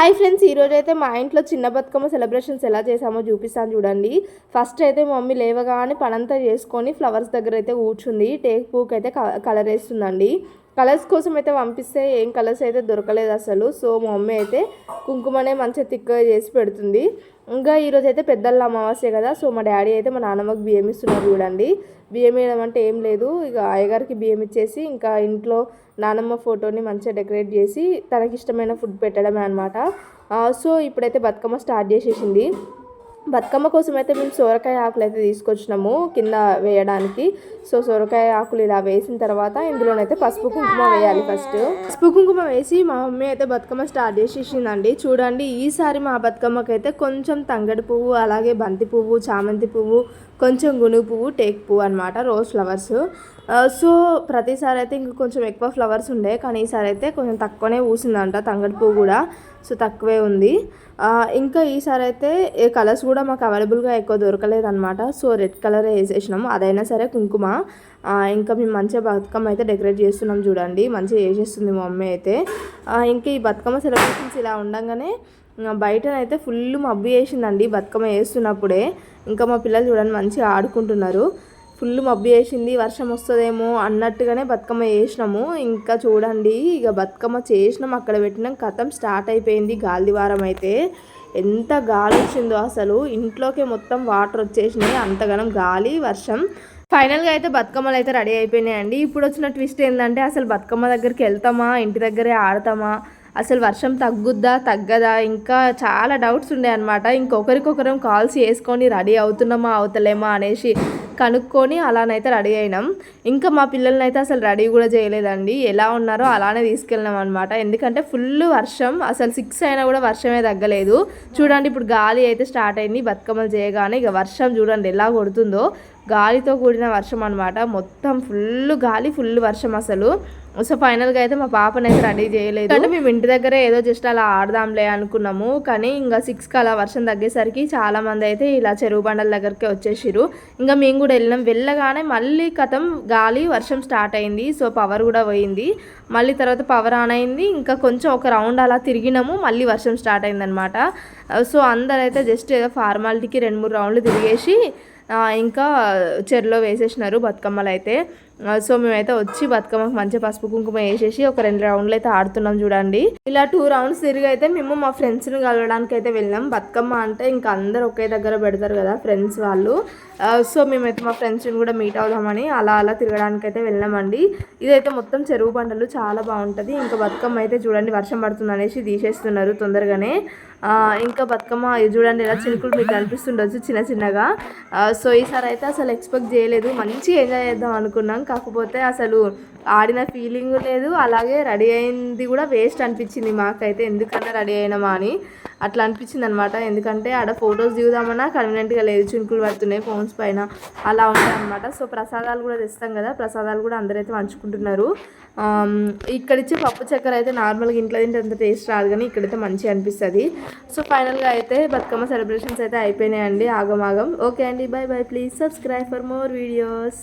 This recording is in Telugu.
హాయ్ ఫ్రెండ్స్ ఈరోజు అయితే మా ఇంట్లో చిన్న బతుకమ్మ సెలబ్రేషన్స్ ఎలా చేసామో చూపిస్తాను చూడండి. ఫస్ట్ అయితే మమ్మీ లేవగానే పనంతా చేసుకొని ఫ్లవర్స్ దగ్గర అయితే కూర్చుంది. టేక్ పూక్ అయితే కలర్ వేస్తుందండి. కలర్స్ కోసం అయితే పంపిస్తే ఏం కలర్స్ అయితే దొరకలేదు అసలు. సో మా మమ్మీ అయితే కుంకుమనే మంచిగా తిక్కగా చేసి పెడుతుంది. ఇంకా ఈరోజు అయితే పెద్దల అమావాస్య కదా సో మా డాడీ అయితే మా నాన్నమ్మకి బియ్యం ఇస్తున్నారు చూడండి. బియ్యం వేయడం అంటే ఏం లేదు. ఇక అయ్యగారికి బియ్యం ఇచ్చేసి ఇంకా ఇంట్లో నానమ్మ ఫోటోని మంచిగా డెకరేట్ చేసి తనకి ఇష్టమైన ఫుడ్ పెట్టడమే అనమాట సో ఇప్పుడైతే బతుకమ్మ స్టార్ట్ చేసేసింది. బతుకమ్మ కోసం అయితే మేము సోరకాయ ఆకులు అయితే తీసుకొచ్చినాము కింద వేయడానికి. సో సొరకాయ ఆకులు ఇలా వేసిన తర్వాత ఇందులోనైతే పసుపు కుంకుమ వేయాలి ఫస్ట్ పసుపు కుంకుమ వేసి మా మమ్మీ అయితే బతుకమ్మ స్టార్ట్ చేసేసిందండి. చూడండి ఈసారి మా బతుకమ్మకి అయితే కొంచెం తంగడి పువ్వు అలాగే బంతి పువ్వు చామంతి పువ్వు కొంచెం గునుగు పువ్వు టేక్ పువ్వు అనమాట రోజ్ ఫ్లవర్స్. Uh, సో ప్రతిసారి అయితే ఇంక కొంచెం ఎక్కువ ఫ్లవర్స్ ఉండే కానీ ఈసారి అయితే కొంచెం తక్కువనే పూసిందంట తంగడి పువ్వు కూడా. సో తక్కువే ఉంది. Uh, ఇంకా ఈసారి అయితే ఏ కలర్స్ కూడా మాకు అవైలబుల్గా ఎక్కువ దొరకలేదనమాట సో రెడ్ కలర్ వేసేసినాము అదైనా సరే కుంకుమ. Uh, ఇంకా మేము మంచిగా బతుకమ్మ అయితే డెకరేట్ చేస్తున్నాం చూడండి. మంచిగా వేసేస్తుంది మా మమ్మీ అయితే. ఇంకా ఈ బతుకమ్మ సెలబ్రేషన్స్ ఇలా ఉండగానే బయటనైతే ఫుల్ మబ్బు వేసిందండి బతుకమ్మ వేస్తున్నప్పుడే. ఇంకా మా పిల్లలు చూడండి మంచిగా ఆడుకుంటున్నారు. ఫుల్ మబ్బు వేసింది వర్షం వస్తుందేమో అన్నట్టుగానే బతుకమ్మ వేసినాము ఇంకా చూడండి ఇక బతుకమ్మ చేసినాం అక్కడ పెట్టినాం. కథం స్టార్ట్ అయిపోయింది గాలివారం అయితే. ఎంత గాలి వచ్చిందో అసలు. ఇంట్లోకి మొత్తం వాటర్ వచ్చేసినాయి అంతగానం గాలి వర్షం. ఫైనల్గా అయితే బతుకమ్మలు అయితే రెడీ అయిపోయినాయండి ఇప్పుడు వచ్చిన ట్విస్ట్ ఏంటంటే అసలు బతుకమ్మ దగ్గరికి వెళ్తామా? ఇంటి దగ్గరే ఆడతామా? అసలు వర్షం తగ్గుద్దా తగ్గదా? ఇంకా చాలా డౌట్స్ ఉండే అనమాట ఇంకొకరికొకరం కాల్స్ చేసుకొని రెడీ అవుతున్నామా అవుతలేమా అనేసి. కనుక్కొని అలానైతే రెడీ అయినాం. ఇంకా మా పిల్లల్ని అయితే అసలు రెడీ కూడా చేయలేదండి. ఎలా ఉన్నారో అలానే తీసుకెళ్ళినాం అనమాట ఎందుకంటే ఫుల్ వర్షం. అసలు సిక్స్ అయినా కూడా వర్షమే తగ్గలేదు. చూడండి ఇప్పుడు గాలి అయితే స్టార్ట్ అయింది. బతుకమ్మలు చేయగానే ఇక వర్షం చూడండి ఎలా కొడుతుందో. గాలితో కూడిన వర్షం అనమాట మొత్తం ఫుల్ గాలి ఫుల్ వర్షం అసలు. సో ఫైనల్గా అయితే మా పాపని అయితే రెడీ చేయలేదు. అంటే మేము ఇంటి దగ్గరే ఏదో జస్ట్ అలా ఆడదాంలే అనుకున్నాము. కానీ ఇంకా సిక్స్కి అలా వర్షం తగ్గేసరికి చాలా మంది అయితే ఇలా చెరువు బండల దగ్గరికి వచ్చేసిరు ఇంకా మేము కూడా వెళ్ళినాం. వెళ్ళగానే మళ్ళీ కథం గాలి వర్షం స్టార్ట్ అయింది. సో పవర్ కూడా పోయింది. మళ్ళీ తర్వాత పవర్ ఆన్ అయింది. ఇంకా కొంచెం ఒక రౌండ్ అలా తిరిగినాము. మళ్ళీ వర్షం స్టార్ట్ అయిందనమాట సో అందరైతే జస్ట్ ఏదో ఫార్మాలిటీకి రెండు మూడు రౌండ్లు తిరిగేసి ఇంకా చెరులో వేసేసినారు బతుకమ్మలు అయితే సో మేమైతే వచ్చి బతుకమ్మకి మంచి పసుపు కుంకుమ వేసేసి ఒక రెండు రౌండ్లు అయితే ఆడుతున్నాం చూడండి. ఇలా టూ రౌండ్స్ తిరిగి అయితే మేము మా ఫ్రెండ్స్ని కలవడానికి అయితే వెళ్ళాం. బతుకమ్మ అంటే ఇంకా అందరు ఒకే దగ్గర పెడతారు కదా ఫ్రెండ్స్ వాళ్ళు. సో మేమైతే మా ఫ్రెండ్స్ని కూడా మీట్ అవుదామని అలా అలా తిరగడానికి అయితే వెళ్ళామండి. ఇదైతే మొత్తం చెరువు పంటలు చాలా బాగుంటుంది. ఇంకా బతుకమ్మ అయితే చూడండి వర్షం పడుతుంది అనేసి తీసేస్తున్నారు తొందరగానే. ఇంకా బతుకమ్మ చూడండి ఇలా చిలుకులు మీకు కనిపిస్తుండొచ్చు చిన్న చిన్నగా. సో ఈసారి అయితే అసలు ఎక్స్పెక్ట్ చేయలేదు. మంచిగా ఎంజాయ్ చేద్దాం అనుకున్నాం. కాకపోతే అసలు ఆడిన ఫీలింగ్ లేదు. అలాగే రెడీ అయింది కూడా వేస్ట్ అనిపించింది మాకైతే. ఎందుకన్నా రెడీ అయినామా అని అట్లా అనిపించింది అనమాట ఎందుకంటే ఆడ ఫొటోస్ దిగుదామన్నా కన్వీనెంట్గా లేదు. చునుకులు పడుతున్నాయి ఫోన్స్ పైన. అలా ఉంటాయి అనమాట సో ప్రసాదాలు కూడా తెస్తాం కదా. ప్రసాదాలు కూడా అందరైతే పంచుకుంటున్నారు. ఇక్కడ ఇచ్చే పప్పు చక్కెర అయితే నార్మల్గా ఇంట్లో తింటే అంత టేస్ట్ రాదు కానీ ఇక్కడైతే మంచిగా అనిపిస్తుంది. సో ఫైనల్గా అయితే బతుకమ్మ సెలబ్రేషన్స్ అయితే అయిపోయినాయండి. ఆగమాగం. ఓకే అండి. Bye bye please subscribe for more videos